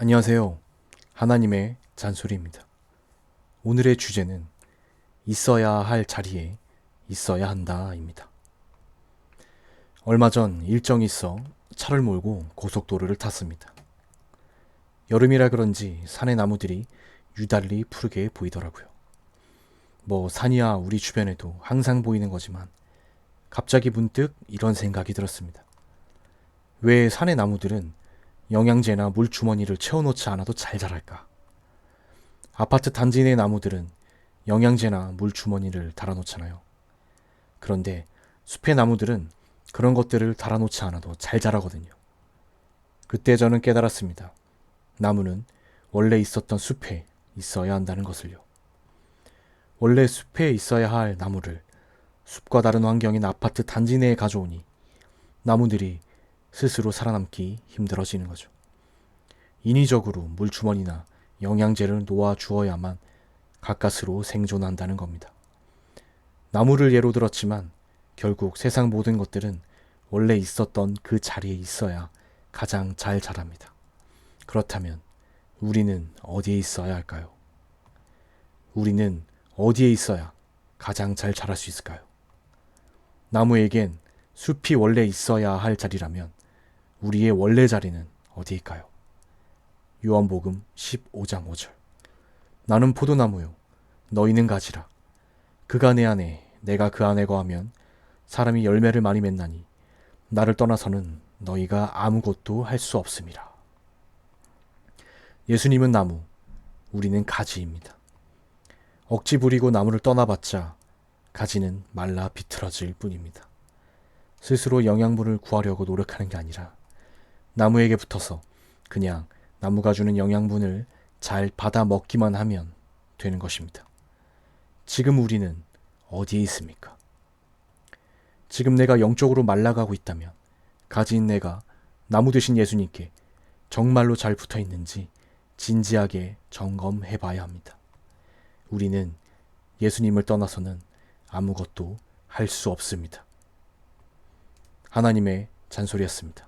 안녕하세요. 하나님의 잔소리입니다. 오늘의 주제는 있어야 할 자리에 있어야 한다입니다. 얼마 전 일정이 있어 차를 몰고 고속도로를 탔습니다. 여름이라 그런지 산의 나무들이 유달리 푸르게 보이더라고요. 뭐 산이야 우리 주변에도 항상 보이는 거지만 갑자기 문득 이런 생각이 들었습니다. 왜 산의 나무들은 영양제나 물 주머니를 채워놓지 않아도 잘 자랄까? 아파트 단지 내 나무들은 영양제나 물 주머니를 달아놓잖아요. 그런데 숲의 나무들은 그런 것들을 달아놓지 않아도 잘 자라거든요. 그때 저는 깨달았습니다. 나무는 원래 있었던 숲에 있어야 한다는 것을요. 원래 숲에 있어야 할 나무를 숲과 다른 환경인 아파트 단지 내에 가져오니 나무들이 스스로 살아남기 힘들어지는 거죠. 인위적으로 물주머니나 영양제를 놓아 주어야만 가까스로 생존한다는 겁니다. 나무를 예로 들었지만 결국 세상 모든 것들은 원래 있었던 그 자리에 있어야 가장 잘 자랍니다. 그렇다면 우리는 어디에 있어야 할까요? 우리는 어디에 있어야 가장 잘 자랄 수 있을까요? 나무에겐 숲이 원래 있어야 할 자리라면 우리의 원래 자리는 어디일까요? 요한복음 15장 5절. 나는 포도나무요. 너희는 가지라. 그가 내 안에, 내가 그 안에 거하면 사람이 열매를 많이 맺나니 나를 떠나서는 너희가 아무것도 할 수 없음이라. 예수님은 나무, 우리는 가지입니다. 억지 부리고 나무를 떠나봤자 가지는 말라 비틀어질 뿐입니다. 스스로 영양분을 구하려고 노력하는 게 아니라 나무에게 붙어서 그냥 나무가 주는 영양분을 잘 받아 먹기만 하면 되는 것입니다. 지금 우리는 어디에 있습니까? 지금 내가 영적으로 말라가고 있다면 가진 내가 나무 되신 예수님께 정말로 잘 붙어 있는지 진지하게 점검해 봐야 합니다. 우리는 예수님을 떠나서는 아무것도 할 수 없습니다. 하나님의 잔소리였습니다.